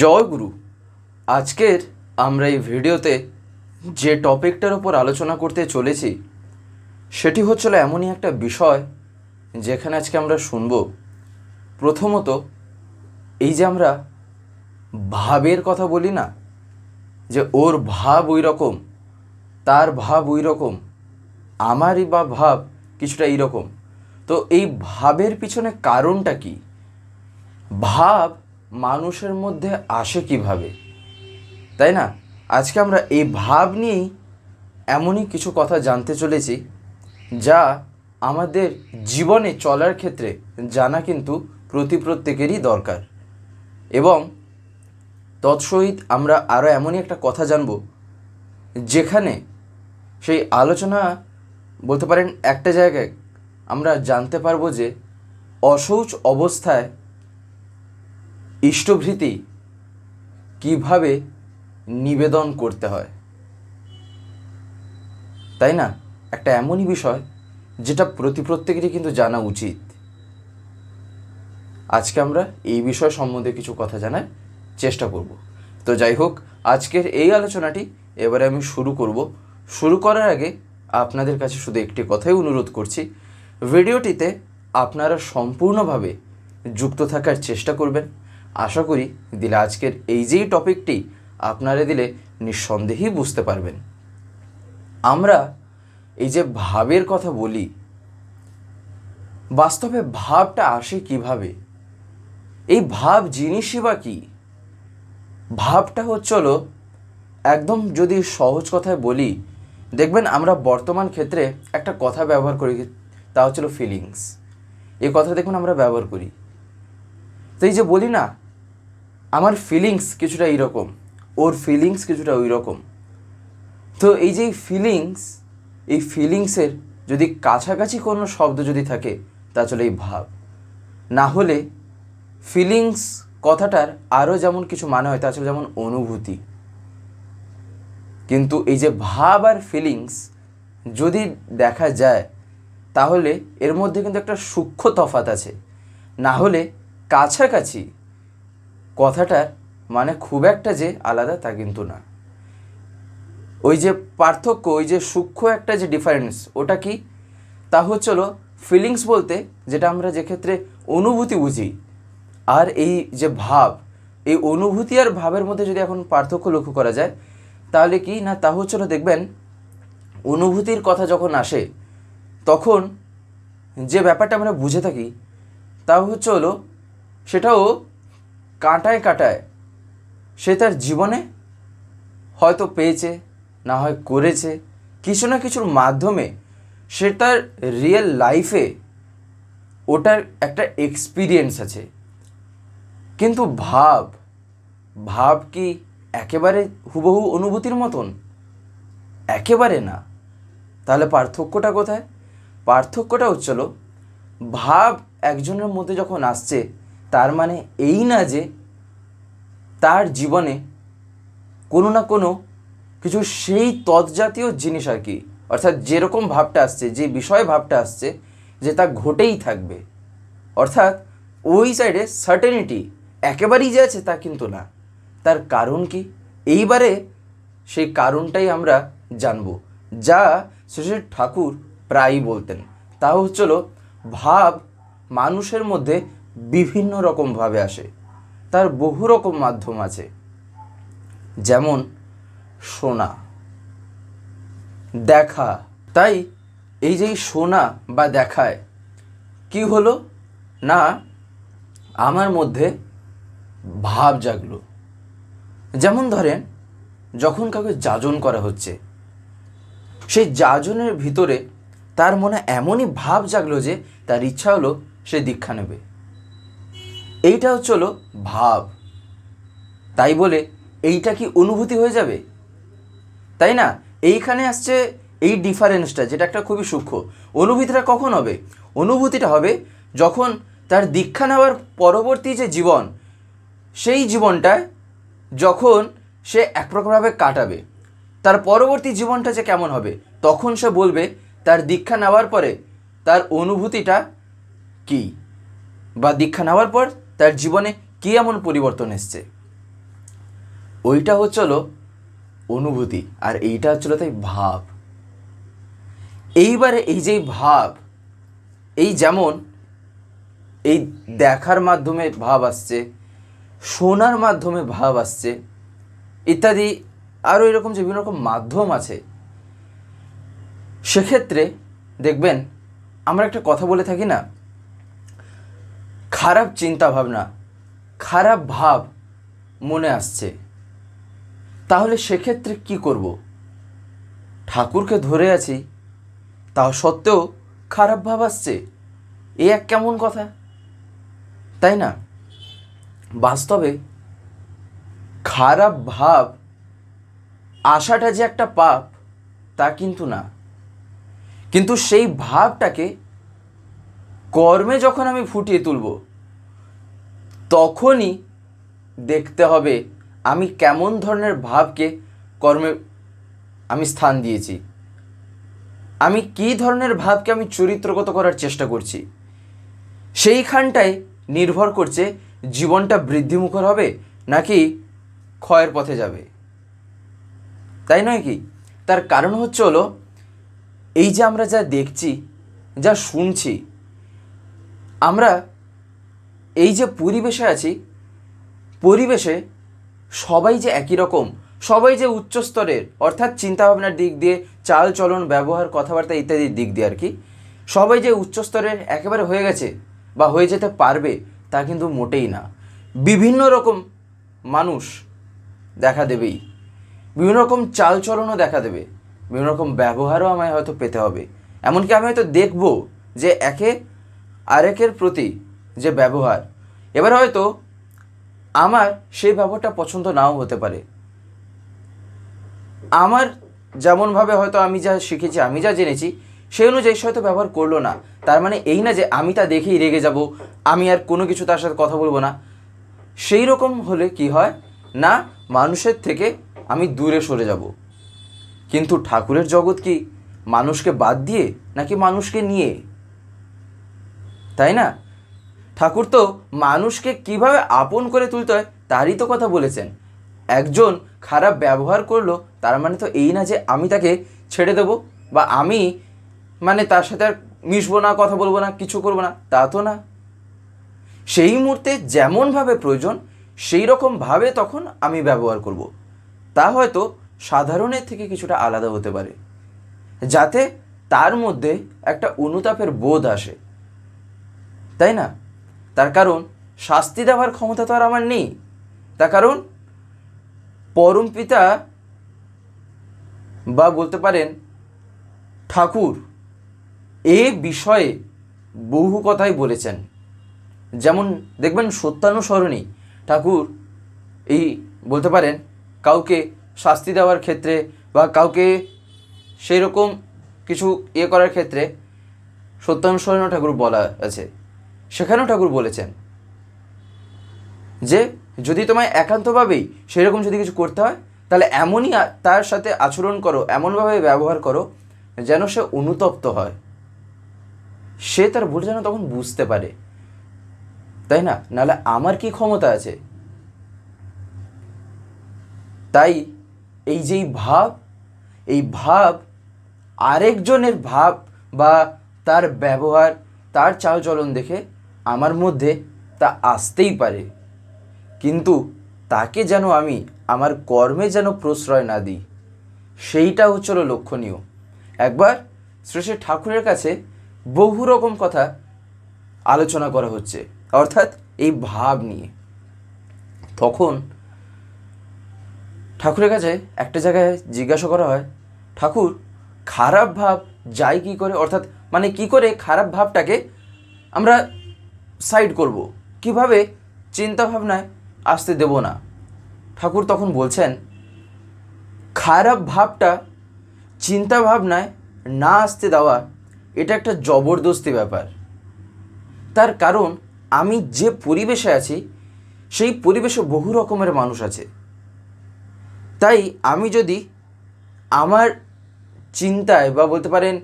জয় গুরু। আজকের আমরা এই ভিডিওতে যে টপিকটার ওপর আলোচনা করতে চলেছি, সেটি হচ্ছিল এমনই একটা বিষয় যেখানে আজকে আমরা শুনব। প্রথমত, এই যে আমরা ভাবের কথা বলি না, যে ওর ভাব ওই রকম তার ভাব ওই রকম আমারই বা ভাব কিছুটা এইরকম। তো এই ভাবের পিছনে কারণটা কি? ভাব মানুষের মধ্যে আসে কীভাবে? তাই না? আজকে আমরা এই ভাব নিয়েই এমনই কিছু কথা জানতে চলেছি, যা আমাদের জীবনে চলার ক্ষেত্রে জানা কিন্তু প্রতি প্রত্যেকেরই দরকার। এবং তৎসহিত আমরা আরও এমনই একটা কথা জানব, যেখানে সেই আলোচনা, বলতে পারেন একটা জায়গায় আমরা জানতে পারব যে অশৌচ অবস্থায় ইষ্টভৃতি কীভাবে নিবেদন করতে হয়? তাই না? একটা এমনই বিষয় যেটা প্রতি প্রত্যেকেরই কিন্তু জানা উচিত। আজকে আমরা এই বিষয় সম্বন্ধে কিছু কথা জানার চেষ্টা করব। তো যাই হোক, আজকের এই আলোচনাটি এবারে আমি শুরু করব। শুরু করার আগে আপনাদের কাছে শুধু একটি কথাই অনুরোধ করছি, ভিডিওটিতে আপনারা সম্পূর্ণভাবে যুক্ত থাকার চেষ্টা করবেন। আশা করি দিলে আজকের এই যেই টপিকটি আপনারা দিলে নিঃসন্দেহেই বুঝতে পারবেন। আমরা এই যে ভাবের কথা বলি, বাস্তবে ভাবটা আসে কীভাবে? এই ভাব জিনিসই বা কী? ভাবটা হচ্ছিল একদম যদি সহজ কথায় বলি, দেখবেন আমরা বর্তমান ক্ষেত্রে একটা কথা ব্যবহার করি, তা হচ্ছিল ফিলিংস এই কথা দেখুন আমরা ব্যবহার করি। তো এই যে বলি না আমার ফিলিংস কিছুটা এইরকম, ওর ফিলিংস কিছুটা ওই রকম তো এই যে ফিলিংস এই ফিলিংসের যদি কাছাকাছি কোনো শব্দ যদি থাকে, তা চলে এই ভাব। না হলে ফিলিংস কথাটার আরও যেমন কিছু মানে হয়, তা আসলে যেমন অনুভূতি। কিন্তু এই যে ভাব আর ফিলিংস যদি দেখা যায়, তাহলে এর মধ্যে কিন্তু একটা সূক্ষ্ম তফাত আছে। না হলে কাছাকাছি কথাটার মানে খুব একটা যে আলাদা তা কিন্তু না। ওই যে পার্থক্য, ওই যে সূক্ষ্ম একটা যে ডিফারেন্স ওটা কি? তা হচ্ছিল ফিলিংস বলতে যেটা আমরা যে ক্ষেত্রে অনুভূতি বুঝি, আর এই যে ভাব, এই অনুভূতি আর ভাবের মধ্যে যদি এখন পার্থক্য লক্ষ্য করা যায়, তাহলে কি? না, তা হচ্ছিল দেখবেন, অনুভূতির কথা যখন আসে, তখন যে ব্যাপারটা আমরা বুঝে থাকি, তা হচ্ছে হলো সেটাও কাঁটায় কাঁটায় সে তার জীবনে হয়তো পেয়েছে, না হয় করেছে। কিছু না কিছুর মাধ্যমে সে তার রিয়েল লাইফে ওটার একটা এক্সপিরিয়েন্স আছে। কিন্তু ভাব ভাব কি একেবারে হুবহু অনুভূতির মতন? একেবারে না। তাহলে পার্থক্যটা কোথায়? পার্থক্যটা হচ্ছিল ভাব একজনের মধ্যে যখন আসছে তার মানে এই না যে তার জীবনে কোনো না কোনো কিছু সেই তৎজাতীয় জিনিস আর কি। অর্থাৎ যেরকম ভাবটা আসছে, যে বিষয় ভাবটা আসছে, যে তা ঘটেই থাকবে। অর্থাৎ ওই সাইডে সার্টেনিটি একেবারেই যে আছে তা কিন্তু না। তার কারণ কি? এইবারে সেই কারণটাই আমরা জানব, যা শ্রী ঠাকুর প্রায়ই বলতেন। তা হচ্ছিল ভাব মানুষের মধ্যে বিভিন্ন রকমভাবে আসে। তার বহু রকম মাধ্যম আছে। যেমন শোনা দেখা। তাই এই যে শোনা বা দেখায়, কি হলো? না, আমার মধ্যে ভাব জাগলো। যেমন ধরেন, যখন কাউকে যাজন করা হচ্ছে, সেই যাজনের ভিতরে তার মনে এমনই ভাব জাগলো যে তার ইচ্ছা হলো সে দীক্ষা নেবে। এইটা হচ্ছে হলো ভাব। তাই বলে এইটা কি অনুভূতি হয়ে যাবে? তাই না? এইখানে আসছে এই ডিফারেন্সটা যেটা একটা খুবই সূক্ষ্ম। অনুভূতিটা কখন হবে? অনুভূতিটা হবে যখন তার দীক্ষা নেওয়ার পরবর্তী যে জীবন, সেই জীবনটায় যখন সে এক প্রকারভাবে কাটাবে। তার পরবর্তী জীবনটা যে কেমন হবে? তখন সে বলবে, তার দীক্ষা নেওয়ার পরে তার অনুভূতিটা কী? বা দীক্ষা নেওয়ার পর তার জীবনে কী এমন পরিবর্তন এসছে? ওইটা হচ্ছিল অনুভূতি, আর এইটা হচ্ছিল তাই ভাব। এইবারে এই যে ভাব, এই যেমন এই দেখার মাধ্যমে ভাব আসছে, শোনার মাধ্যমে ভাব আসছে, ইত্যাদি আরও এরকম যে বিভিন্ন রকম মাধ্যম আছে, সেক্ষেত্রে দেখবেন আমরা একটা কথা বলে থাকি না খারাপ চিন্তা ভাবনা খারাপ ভাব মনে আসছে। তাহলে সেক্ষেত্রে কি করব? ঠাকুরকে ধরে আছি, তাও সত্ত্বেও খারাপ ভাব আসছে। এ এক কেমন কথা? তাই না? বাস্তবে খারাপ ভাব আসাটা যে একটা পাপ, তা কিন্তু না। কিন্তু সেই ভাবটাকে কর্মে যখন আমি ফুটিয়ে তুলব, তখনই দেখতে হবে আমি কেমন ধরনের ভাবকে কর্মে আমি স্থান দিয়েছি। আমি কী ধরনের ভাবকে আমি চরিত্রগত করার চেষ্টা করছি। সেইখানটায় নির্ভর করছে জীবনটা বৃদ্ধিমুখর হবে নাকি ক্ষয়ের পথে যাবে। তাই নয় কি? তার কারণ হচ্ছে হলো, এই যে আমরা যা দেখছি, যা শুনছি আমরা এই যে পরিবেশে আছি, পরিবেশে সবাই যে একই রকম, সবাই যে উচ্চ স্তরের, অর্থাৎ চিন্তাভাবনার দিক দিয়ে, চাল চলন, ব্যবহার, কথাবার্তা ইত্যাদির দিক দিয়ে আর কি, সবাই যে উচ্চ স্তরের একেবারে হয়ে গেছে বা হয়ে যেতে পারবে তা কিন্তু মোটেই না। বিভিন্ন রকম মানুষ দেখা দেবেই, বিভিন্ন রকম চালচলনও দেখা দেবে, বিভিন্ন রকম ব্যবহারও আমায় হয়তো পেতে হবে। এমনকি আমি হয়তো দেখব যে একে আরেকের প্রতি যে ব্যবহার, এবার হয়তো আমার সেই ব্যবহারটা পছন্দ নাও হতে পারে। আমার যেমনভাবে হয়তো আমি যা শিখেছি, আমি যা জেনেছি, সেই অনুযায়ী সে হয়তো ব্যবহার করল না। তার মানে এই না যে আমি তা দেখেই রেগে যাব, আমি আর কোনো কিছু তার সাথে কথা বলব না। সেই রকম হলে কি হয়? না, মানুষের থেকে আমি দূরে সরে যাব। কিন্তু ঠাকুরের জগৎ কি মানুষকে বাদ দিয়ে নাকি মানুষকে নিয়ে? তাই না? ঠাকুর তো মানুষকে কীভাবে আপন করে তুলতে হয়, তারই তো কথা বলেছেন। একজন খারাপ ব্যবহার করল, তার মানে তো এই না যে আমি তাকে ছেড়ে দেব বা আমি মানে তার সাথে আর মিশবো না, কথা বলব না, কিছু করব না, তা তো না। সেই মুহূর্তে যেমনভাবে প্রয়োজন সেই রকমভাবে তখন আমি ব্যবহার করব। তা হয়তো সাধারণের থেকে কিছুটা আলাদা হতে পারে, যাতে তার মধ্যে একটা অনুতাপের বোধ আসে। তাই না? তার কারণ, শাস্তি দেওয়ার ক্ষমতা তো আর আমার নেই। তার কারণ, পরম পিতা বা বলতে পারেন, ঠাকুর এ বিষয়ে বহু কথাই বলেছেন। যেমন, দেখবেন সত্যানুসরণী, ঠাকুর এই বলতে পারেন, কাউকে শাস্তি দেওয়ার ক্ষেত্রে বা কাউকে সেই রকম কিছু ইয়ে করার ক্ষেত্রে সত্যানুসরণও ঠাকুর বলা আছে। সেখানেও ঠাকুর বলেছেন যে, যদি তোমায় একান্তভাবেই সেরকম যদি কিছু করতে হয়, তাহলে এমনই তার সাথে আচরণ করো, এমনভাবে ব্যবহার করো, যেন সে অনুতপ্ত হয়। সে তার ভুল যেন তখন বুঝতে পারে। তাই না? নাহলে আমার কি ক্ষমতা আছে? তাই এই যেই ভাব, এই ভাব আরেকজনের ভাব বা তার ব্যবহার, তার চালচলন দেখে আমার মধ্যে তা আসতেই পারে। কিন্তু তাকে যেন আমি আমার কর্মে যেন প্রশ্রয় না দিই সেইটা হচ্ছিল লক্ষণীয়। একবার শ্রী শ্রী ঠাকুরের কাছে বহু রকম কথা আলোচনা করা হচ্ছে, অর্থাৎ এই ভাব নিয়ে। তখন ঠাকুরের কাছে একটা জায়গায় জিজ্ঞাসা করা হয়, ঠাকুর, খারাপ ভাব যায় কি করে? অর্থাৎ মানে কি করে খারাপ ভাবটাকে আমরা সাইড করব। কীভাবে? চিন্তা ভাবনায় আসতে দেব না। ঠাকুর তখন বলছেন, খারাপ ভাবটা চিন্তা ভাবনায় না আসতে দেওয়া, এটা একটা জবরদস্তি ব্যাপার। তার কারণ, আমি যে পরিবেশে আছি, সেই পরিবেশে বহু রকমের মানুষ আছে। তাই আমি যদি আমার চিন্তায় বা বলতে পারেন,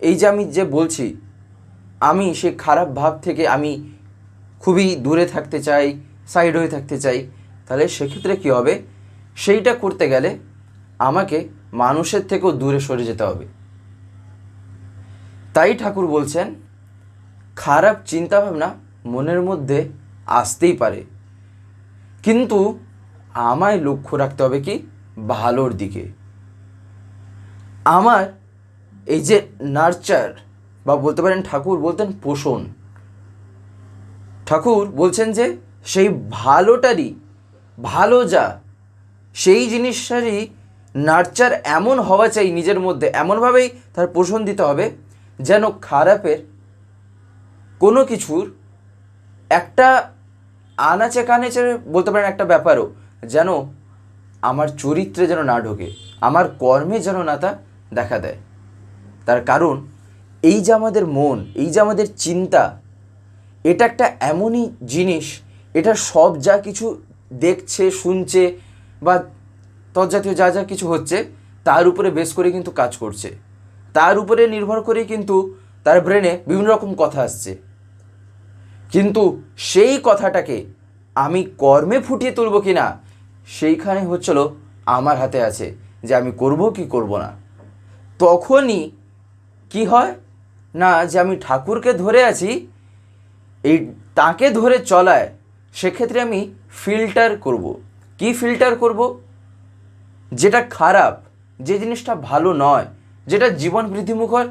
এই যে আমি যে বলছি, আমি সে খারাপ ভাব থেকে আমি খুবই দূরে থাকতে চাই সাইড হয়ে থাকতে চাই, তাহলে সেক্ষেত্রে কী হবে? সেইটা করতে গেলে আমাকে মানুষের থেকেও দূরে সরে যেতে হবে। তাই ঠাকুর বলছেন, খারাপ চিন্তাভাবনা মনের মধ্যে আসতেই পারে। কিন্তু আমায় লক্ষ্য রাখতে হবে কি? ভালোর দিকে। আমার এই যে নার্চার বা বলতে পারেন ঠাকুর বলতেন পোষণ ঠাকুর বলছেন যে সেই ভালোটারই, ভালো যা, সেই জিনিসটারই নার্চার এমন হওয়া চাই নিজের মধ্যে, এমনভাবেই তার পোষণ দিতে হবে যেন খারাপের কোনো কিছুর একটা আনাচে কানেচে বলতে পারেন একটা ব্যাপারও যেন আমার চরিত্রে যেন না ঢোকে, আমার কর্মে যেন না তা দেখা দেয়। তার কারণ এই যে আমাদের মন, এই যে আমাদের চিন্তা এটা একটা এমনই জিনিস, এটা সব যা কিছু দেখছে, শুনছে বা তৎজাতীয় যা যা কিছু হচ্ছে, তার উপরে বেস করে কিন্তু কাজ করছে। তার উপরে নির্ভর করে কিন্তু তার ব্রেনে বিভিন্ন রকম কথা আসছে। কিন্তু সেই কথাটাকে আমি কর্মে ফুটিয়ে তুলব কি না সেইখানে হচ্ছিল আমার হাতে আছে যে আমি করব কি করব না। তখনই কি হয়? না, যে আমি ঠাকুরকে ধরে আছি এই তাকে ধরে চলায়, সেক্ষেত্রে আমি ফিল্টার করব। কি ফিল্টার করব? যেটা খারাপ, যে জিনিসটা ভালো নয়, যেটা জীবন বৃদ্ধিমুখর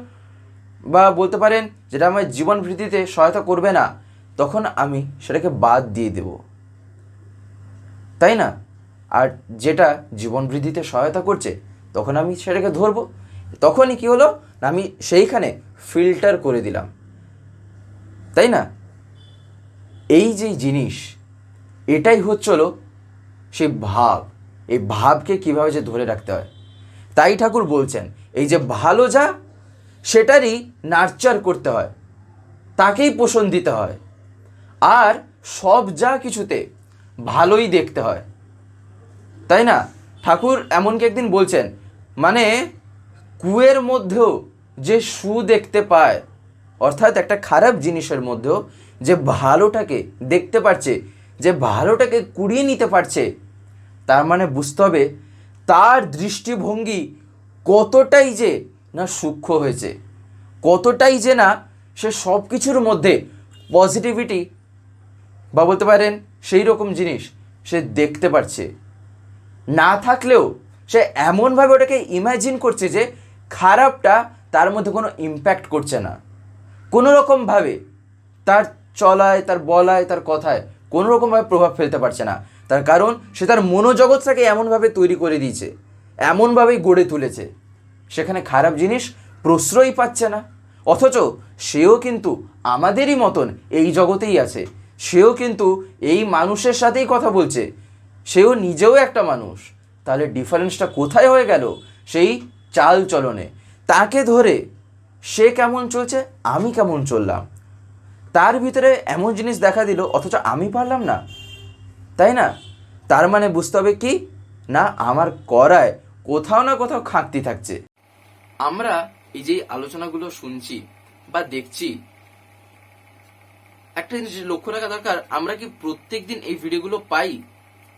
বা বলতে পারেন যেটা আমার জীবন বৃদ্ধিতে সহায়তা করবে না, তখন আমি সেটাকে বাদ দিয়ে দেব। তাই না? আর যেটা জীবন বৃদ্ধিতে সহায়তা করছে, তখন আমি সেটাকে ধরবো। তখনই কি হলো? আমি সেইখানে ফিল্টার করে দিলাম। তাই না? এই যে জিনিস, এটাই হচ্ছিল সেই ভাব। এই ভাবকে কীভাবে যে ধরে রাখতে হয়। তাই ঠাকুর বলছেন, এই যে ভালো যা, সেটারই নার্চার করতে হয়। তাকেই পোষণ দিতে হয়। আর সব যা কিছুতে ভালোই দেখতে হয়। তাই না? ঠাকুর এমনকি একদিন বলছেন মানে কুয়ের মধ্যেও যে সু দেখতে পায়, অর্থাৎ একটা খারাপ জিনিসের মধ্যেও যে ভালোটাকে দেখতে পারছে, যে ভালোটাকে কুড়িয়ে নিতে পারছে, তার মানে বুঝতে হবে তার দৃষ্টিভঙ্গি কতটাই যে না সূক্ষ্ম হয়েছে, কতটাই যে না সে সব কিছুর মধ্যে পজিটিভিটি বা বলতে পারেন সেই রকম জিনিস সে দেখতে পারছে। না থাকলেও সে এমনভাবে ওটাকে ইমাজিন করছে যে খারাপটা তার মধ্যে কোনো ইম্প্যাক্ট করছে না। কোনো রকমভাবে তার চলায়, তার বলায়, তার কথায় কোনো রকমভাবে প্রভাব ফেলতে পারছে না। তার কারণ, সে তার মনোজগৎটাকে এমনভাবে তৈরি করে দিয়েছে, এমনভাবেই গড়ে তুলেছে। সেখানে খারাপ জিনিস প্রশ্রয়ই পাচ্ছে না। অথচ সেও কিন্তু আমাদেরই মতন এই জগতেই আছে। সেও কিন্তু এই মানুষের সাথেই কথা বলছে। সেও নিজেও একটা মানুষ। তাহলে ডিফারেন্সটা কোথায় হয়ে গেল সেই চাল চলনে তাকে ধরে সে কেমন চলছে? আমি কেমন চললাম? তার ভিতরে এমন জিনিস দেখা দিল, অথচ আমি পারলাম না। তাই না? তার মানে বুঝতে হবে কি? না, আমার করায় কোথাও না কোথাও খাঁকতি থাকছে। আমরা এই যে আলোচনাগুলো শুনছি বা দেখছি, একটা জিনিস লক্ষ্য রাখা দরকার, আমরা কি প্রত্যেক দিন এই ভিডিওগুলো পাই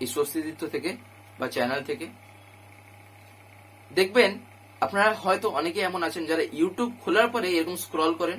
এই স্বস্তিদিত্য থেকে বা চ্যানেল থেকে? দেখবেন, আপনারা হয়তো অনেকে এমন আছেন যারা ইউটিউব খোলার পরে এরকম স্ক্রল করেন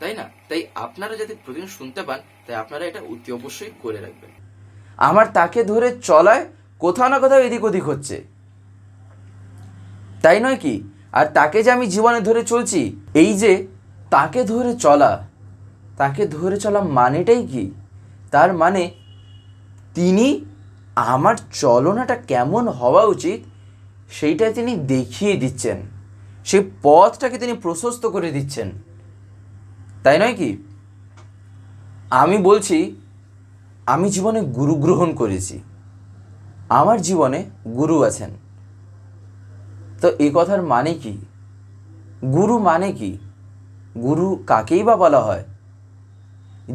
তাই না? তাই আপনারা যাতে প্রতিদিন শুনতে পান, তাই আপনারা এটা অতি অবশ্যই করে রাখবেন। আমার তাকে ধরে চলায় কোথাও না কোথাও এদিক ওদিক হচ্ছে। তাই নয় কি? আর তাকে যে আমি জীবনে ধরে চলছি, এই যে তাকে ধরে চলা, তাকে ধরে চলা মানেটাই কি? তার মানে তিনি আমার চলনাটা কেমন হওয়া উচিত, সেইটা তিনি দেখিয়ে দিচ্ছেন। সেই পথটাকে তিনি প্রশস্ত করে দিচ্ছেন। তাই নয় কি? আমি বলছি, আমি জীবনে গুরু গ্রহণ করেছি। আমার জীবনে গুরু আছেন। তো এই কথার মানে কি? গুরু মানে কি? গুরু কাকেই বা বলা হয়?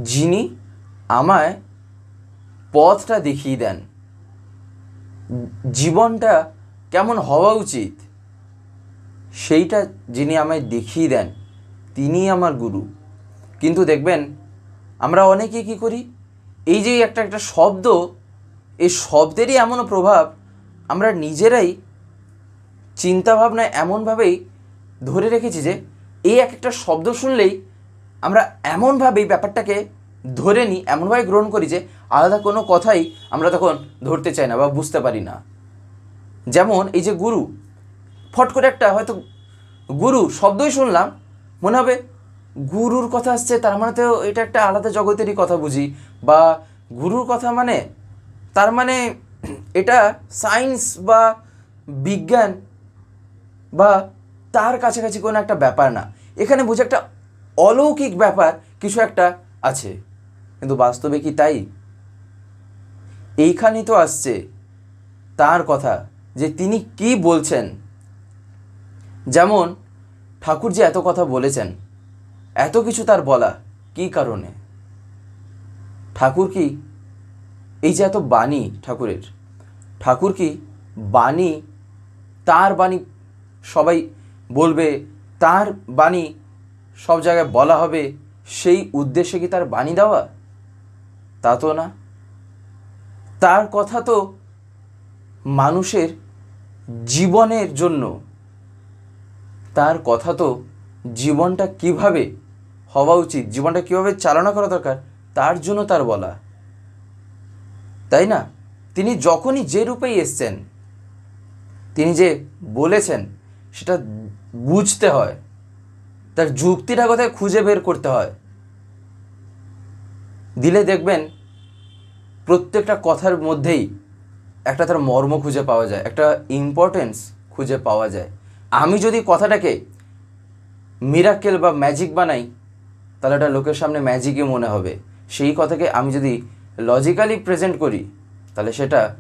যিনি আমায় পথটা দেখিয়ে দেন। জীবনটা কেমন হওয়া উচিত? সেইটা যিনি আমায় দেখিয়ে দেন তিনি আমার গুরু। কিন্তু দেখবেন, আমরা অনেকে কি করি? এই যে একটা একটা শব্দ, এই শব্দেরই এমনও প্রভাব আমরা নিজেরাই চিন্তাভাবনায় এমনভাবেই ধরে রেখেছি যে, এই এক একটা শব্দ শুনলেই আমরা এমনভাবেই ব্যাপারটাকে ধরে নিই, এমনভাবে গ্রহণ করি যে, আলাদা কোনো কথাই আমরা তখন ধরতে চাই না বা বুঝতে পারি না। যেমন এই যে গুরু, ফট করে একটা হয়তো গুরু শব্দই শুনলাম, মনে হবে গুরুর কথা আসছে, তার মানে তো এটা একটা আলাদা জগতেরই কথা বুঝি। বা গুরুর কথা মানে তার মানে এটা সায়েন্স বা বিজ্ঞান বা তার কাছাকাছি কোনো একটা ব্যাপার না। এখানে বুঝে একটা অলৌকিক ব্যাপার কিছু একটা আছে। কিন্তু বাস্তবে কি তাই? এইখানেই তো আসছে তার কথা যে তিনি কি বলছেন। যেমন ঠাকুর যে এত কথা বলেছেন। এত কিছু তার বলা কি কারণে? ঠাকুর কি এই যে এত বাণী ঠাকুরের, ঠাকুর কি বাণী, তার বাণী সবাই বলবে, তার বাণী সব জায়গায় বলা হবে, সেই উদ্দেশ্যে কি তার বাণী দেওয়া? তা তো না। তার কথা তো মানুষের জীবনের জন্য। তার কথা তো জীবনটা কীভাবে হওয়া উচিত। জীবনটা কীভাবে চালনা করা দরকার, তার জন্য তার বলা। তাই না? তিনি যখনই যে রূপেই এসছেন, তিনি যে বলেছেন, সেটা বুঝতে হয়। তার যুক্তিটা কোথায় খুঁজে বের করতে হয়। দিলে দেখবেন, প্রত্যেকটা কথার মধ্যেই একটা তার মর্ম খুঁজে পাওয়া যায়, একটা ইম্পর্টেন্স খুঁজে পাওয়া যায়। আমি যদি কথাটাকে মিরাক্কেল বা ম্যাজিক বানাই তাহলে এটা লোকের সামনে ম্যাজিকই মনে হবে। সেই কথাকে আমি যদি লজিক্যালি প্রেজেন্ট করি, তাহলে সেটা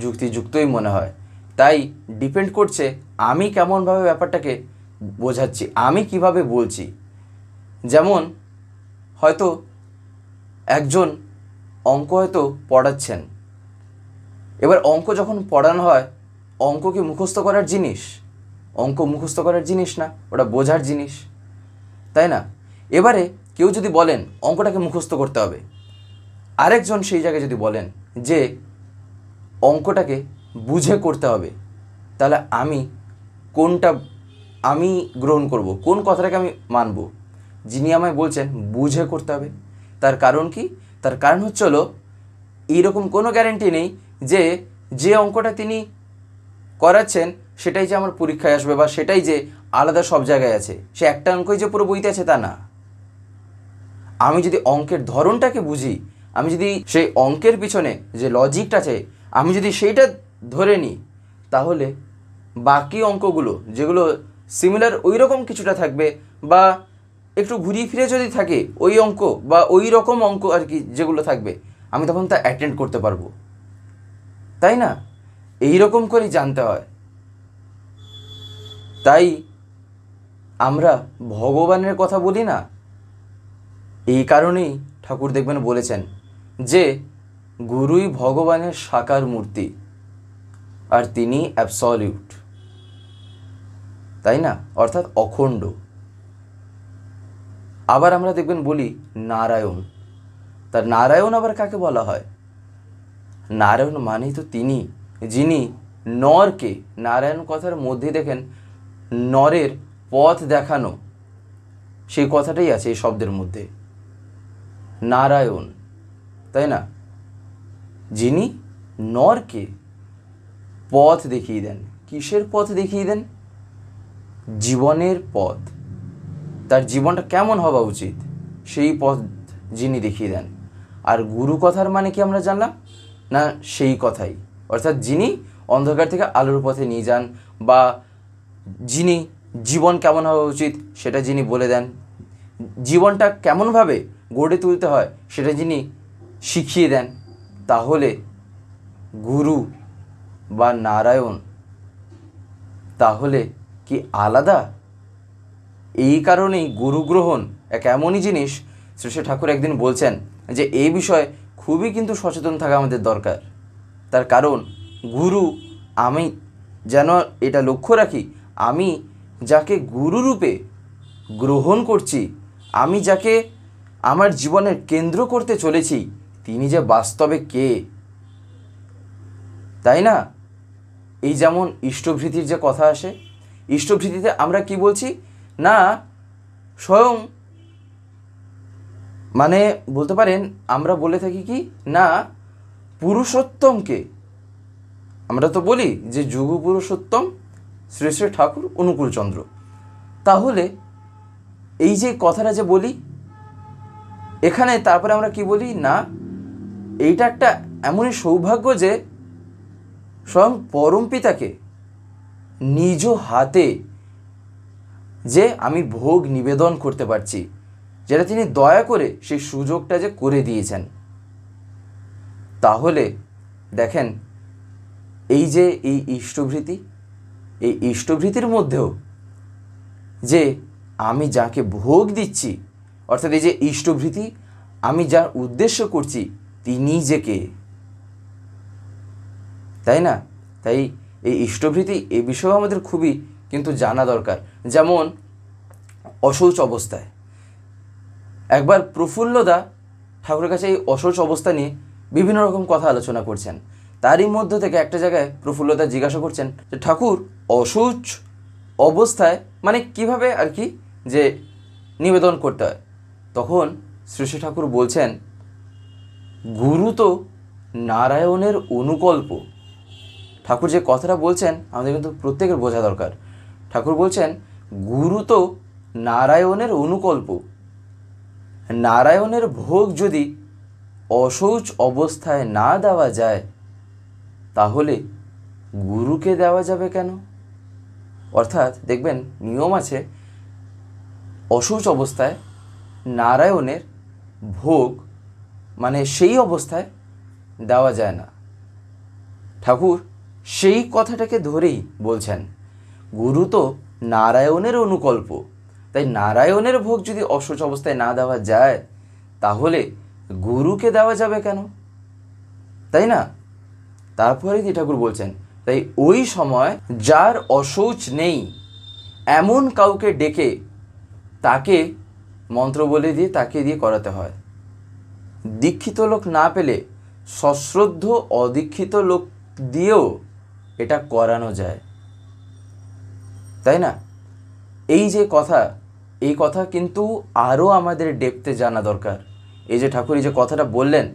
যুক্তিযুক্তই মনে হয়। তাই ডিপেন্ড করছে আমি কেমনভাবে ব্যাপারটাকে বোঝাচ্ছি, আমি কীভাবে বলছি। যেমন, হয়তো একজন অঙ্ক হয়তো পড়াচ্ছেন। এবার অঙ্ক যখন পড়ানো হয়, অঙ্ক কি মুখস্থ করার জিনিস? অঙ্ক মুখস্থ করার জিনিস না, ওটা বোঝার জিনিস। তাই না? এবারে কেউ যদি বলেন অঙ্কটাকে মুখস্থ করতে হবে, আরেকজন সেই জায়গায় যদি বলেন যে অঙ্কটাকে বুঝে করতে হবে, তাহলে আমি কোনটা, আমি গ্রহণ করব, কোন কথাটাকে আমি মানব? যিনি আমায় বলছেন বুঝে করতে হবে, তার কারণ কি? তার কারণ হচ্ছে হলো, এইরকম কোনো গ্যারেন্টি নেই যে যে অঙ্কটা তিনি করাচ্ছেন সেটাই যে আমার পরীক্ষায় আসবে বা সেটাই যে আলাদা সব জায়গায় আছে, সে একটা অঙ্কই যে পুরো বইতে আছে তা না। আমি যদি অঙ্কের ধরনটাকে বুঝি, আমি যদি সেই অঙ্কের পিছনে যে লজিকটা আছে, আমি যদি সেইটা ধরে নিই, তাহলে বাকি অঙ্কগুলো, যেগুলো সিমিলার ওই রকম কিছুটা থাকবে বা একটু ঘুরিয়ে ফিরে যদি থাকে, ওই অঙ্ক বা ওই রকম অঙ্ক আর কি যেগুলো থাকবে, আমি তখন তা অ্যাটেন্ড করতে পারব। তাই না? এই রকম করেই জানতে হয়। তাই আমরা ভগবানের কথা বলি না এই কারণেই ঠাকুর দেখবেন বলেছেন যে, গুরুই ভগবানের সাকার মূর্তি আর তিনি অ্যাবসলিউট তাই না? অর্থাৎ অখণ্ড। আবার আমরা দেখবেন বলি নারায়ণ। তার নারায়ণ আবার কাকে বলা হয়? নারায়ণ মানেই তো তিনি, যিনি নরকে, নারায়ণ কথার মধ্যে দেখেন নরের পথ দেখানো। সেই কথাটাই আছে এই শব্দের মধ্যে। নারায়ণ, তাই না? যিনি নরকে পথ দেখিয়ে দেন। কিসের পথ দেখিয়ে দেন? জীবনের পথ। তার জীবনটা কেমন হওয়া উচিত? সেই পথ যিনি দেখিয়ে দেন। আর গুরু কথার মানে কি আমরা জানলাম? না, সেই কথাই। অর্থাৎ যিনি অন্ধকার থেকে আলোর পথে নিয়ে যান বা যিনি জীবন কেমন হওয়া উচিত সেটা যিনি বলে দেন। জীবনটা কেমনভাবে গড়ে তুলতে হয়, সেটা যিনি শিখিয়ে দেন, তাহলে গুরু বা নারায়ণ তাহলে কি আলাদা? এই কারণেই গুরু গ্রহণ এক এমনই জিনিস শ্রী ঠাকুর একদিন বলছেন যে এই বিষয়ে খুবই কিন্তু সচেতন থাকা আমাদের দরকার। তার কারণ, গুরু আমি যেন এটা লক্ষ্য রাখি, আমি যাকে গুরুরূপে গ্রহণ করছি, আমি যাকে আমার জীবনের কেন্দ্র করতে চলেছি, তিনি যে বাস্তবে কে? তাই না? এই যেমন ইষ্টভৃতির যে কথা আসে, ইষ্টভৃতিতে আমরা কি বলছি? না, স্বয়ং। মানে বলতে পারেন, আমরা বলে থাকি কি? না, পুরুষোত্তমকে। আমরা তো বলি যে যুগ পুরুষোত্তম, শ্রী শ্রী ঠাকুর অনুকূলচন্দ্র। তাহলে এই যে কথাটা যে বলি এখানে তারপরে আমরা কি বলি? না, এইটা একটা এমনই সৌভাগ্য যে স্বয়ং পরম পিতাকে নিজ হাতে যে আমি ভোগ নিবেদন করতে পারছি, যেটা তিনি দয়া করে সেই সুযোগটা যে করে দিয়েছেন। তাহলে দেখেন, এই যে এই ইষ্টভৃতি, এই ইষ্টভৃতির মধ্যেও যে আমি যাকে ভোগ দিচ্ছি অর্থাৎ এই যে ইষ্টভৃতি, আমি যার উদ্দেশ্য করছি তিনি যে কে। তাই না? তাই এই ইষ্টভৃতি এ বিষয়েও আমাদের খুবই কিন্তু জানা দরকার। যেমন অশৌচ অবস্থায়। একবার প্রফুল্লদা ঠাকুরের কাছে এই অশৌচ অবস্থা নিয়ে বিভিন্ন রকম কথা আলোচনা করছেন। তারই মধ্য থেকে একটা জায়গায় প্রফুল্লতা জিজ্ঞাসা করছেন যে, ঠাকুর, অশৌচ অবস্থায় মানে কীভাবে আর কি যে নিবেদন করতে হয়? তখন শ্রী ঠাকুর বলছেন, গুরু তো নারায়ণের অনুকল্প। ঠাকুর যে কথাটা বলছেন, আমাদের কিন্তু প্রত্যেকের বোঝা দরকার। ঠাকুর বলছেন, গুরু তো নারায়ণের অনুকল্প। নারায়ণের ভোগ যদি অশৌচ অবস্থায় না দেওয়া যায়, তাহলে গুরুকে দেওয়া যাবে কেন? অর্থাৎ দেখবেন, নিয়ম আছে, অশৌচ অবস্থায় নারায়ণের ভোগ মানে সেই অবস্থায় দেওয়া যায় না। ঠাকুর সেই কথাটাকে ধরেই বলছেন, গুরু তো নারায়ণের অনুকল্প। তাই নারায়ণের ভোগ যদি অশৌচ অবস্থায় না দেওয়া যায়, তাহলে গুরুকে দেওয়া যাবে কেন? তাই না? তারপরেই দি ঠাকুর বলছেন, তাই ওই সময় যার অশৌচ নেই, এমন কাউকে ডেকে তাকে মন্ত্র বলে দিয়ে তাকে দিয়ে করাতে হয়। দীক্ষিত লোক না পেলে সশ্রদ্ধ, অদীক্ষিত লোক দিয়েও এটা করানো যায়। তাই না? এই যে কথা, এই কথা কিন্তু আরও আমাদের ডেপতে জানা দরকার। এই যে ঠাকুর, এই যে কথাটা বললেন,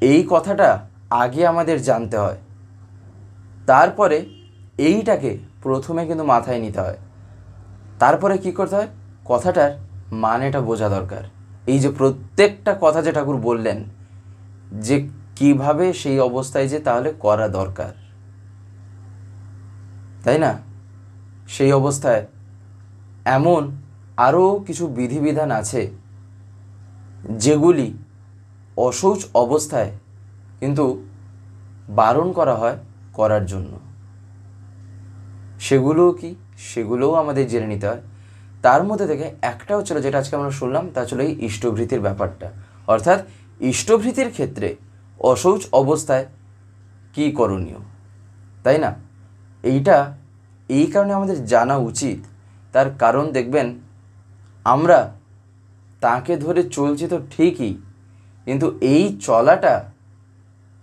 এই কথাটা আগে আমাদের জানতে হয়। তারপরে এইটাকে প্রথমে কিন্তু মাথায় নিতে হয়। তারপরে কি করতে হয়? কথাটার মানেটা বোঝা দরকার। এই যে প্রত্যেকটা কথা যে ঠাকুর বললেন, যে কীভাবে সেই অবস্থায় যে তাহলে করা দরকার। তাই না? সেই অবস্থায় এমন আরও কিছু বিধিবিধান আছে, যেগুলি অশৌচ অবস্থায় কিন্তু বারণ করা হয় করার জন্য। সেগুলোও কি? সেগুলোও আমাদের জেনে নিতে হয়। তার মধ্যে থেকে একটা হচ্ছিল যেটা আজকে আমরা শুনলাম, তা ছিল এই ইষ্টভৃতির ব্যাপারটা। অর্থাৎ ইষ্টভৃতির ক্ষেত্রে অশৌচ অবস্থায় কী করণীয়? তাই না? এইটা, এই কারণে আমাদের জানা উচিত। তার কারণ দেখবেন, আমরা তাকে ধরে চলছি তো ঠিকই, কিন্তু এই চলাটা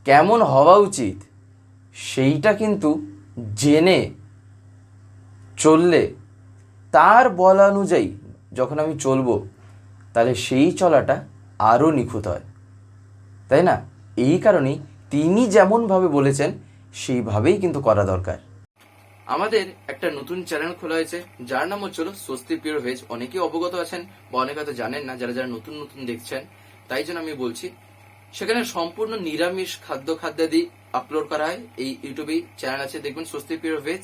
কেমন হওয়া উচিত, সেইটা কিন্তু জেনে চললে তার বলা অনুযায়ী যখন আমি চলবো, তাহলে সেই চলাটা আরও নিখুঁত হয়। তাই না? এই কারণেই তিনি যেমনভাবে বলেছেন, সেইভাবেই কিন্তু করা দরকার। আমাদের একটা নতুন চ্যানেল খোলা হয়েছে, যার নাম হচ্ছিল স্বস্তি পিওর ভেজ। অনেকেই অবগত আছেন বা অনেকে হয়তো জানেন না, যারা যারা নতুন নতুন দেখছেন, তাই জন্য আমি বলছি, সেখানে সম্পূর্ণ নিরামিষ খাদ্য খাদ্যাদি আপলোড করা হয়। এই ইউটিউবে চ্যানেল আছে, দেখবেন স্বস্তি পিওর ভেজ।